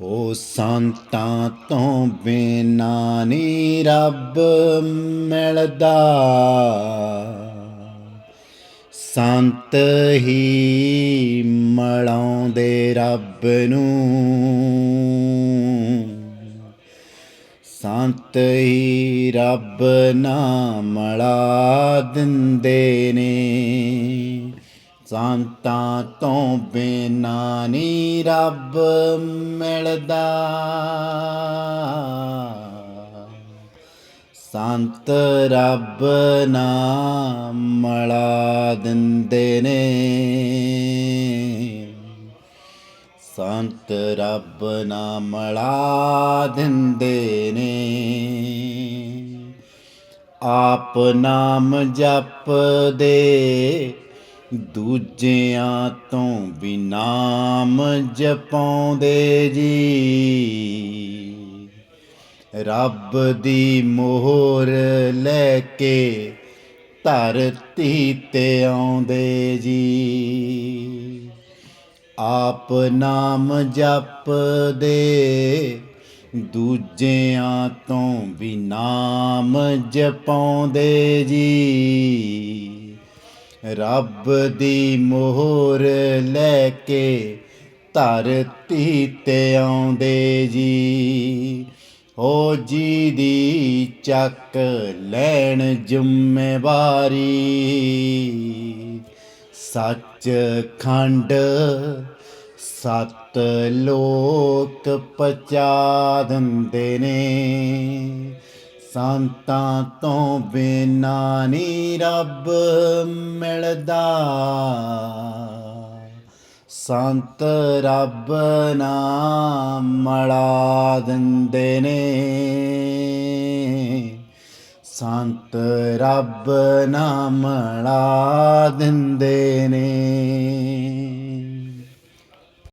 ਹੋ ਸੰਤਾਂ ਤੋਂ ਬਿਨਾ ਨੀ ਰੱਬ ਮਿਲਦਾ। ਸੰਤ ਹੀ ਮਲਾਉਂਦੇ ਰੱਬ ਨੂੰ। ਸੰਤ ਹੀ ਰੱਬ ਨਾਮ ਮਲਾ ਦਿੰਦੇ ਨੇ। ਸੰਤਾਂ ਤੋਂ ਬਿਨਾ ਨਹੀਂ ਰੱਬ ਮਿਲਦਾ। ਸੰਤ ਰੱਬ ਨਾਮ ਮਲਾ ਦਿੰਦੇ ਨੇ। ਸੰਤ ਰੱਬ ਨਾਮ ਮਲਾ ਦਿੰਦੇ ਨੇ। ਆਪ ਨਾਮ ਜਪਦੇ ਦੂਜਿਆਂ ਤੋਂ ਵੀ ਨਾਮ ਜਪਾਉਂਦੇ ਜੀ। ਰੱਬ ਦੀ ਮੋਹਰ ਲੈ ਕੇ ਧਰਤੀ ਤੇ ਆਉਂਦੇ ਜੀ। ਆਪ ਨਾਮ ਜਪਦੇ, ਦੂਜਿਆਂ ਤੋਂ ਵੀ ਨਾਮ ਜਪਾਉਂਦੇ ਜੀ। ਰੱਬ ਦੀ ਮੋਹਰ ਲੈ ਕੇ ਧਰਤੀ ਤੇ ਆਉਂਦੇ ਜੀ। ਹੋ ਜੀ ਦੀ ਚੱਕ ਲੈਣ ਜ਼ਿੰਮੇਵਾਰੀ। ਸੱਚ ਖੰਡ ਸਤ ਲੋਕ ਪਚਾ ਦਿੰਦੇ ਨੇ। ਸੰਤਾਂ ਤੋਂ ਬਿਨਾ ਨਹੀਂ ਰੱਬ ਮਿਲਦਾ। ਸੰਤ ਰੱਬ ਨਾ ਮਲਾ ਦਿੰਦੇ ਨੇ। ਸੰਤ ਰੱਬ ਨਾ ਲਾ ਦਿੰਦੇ ਨੇ।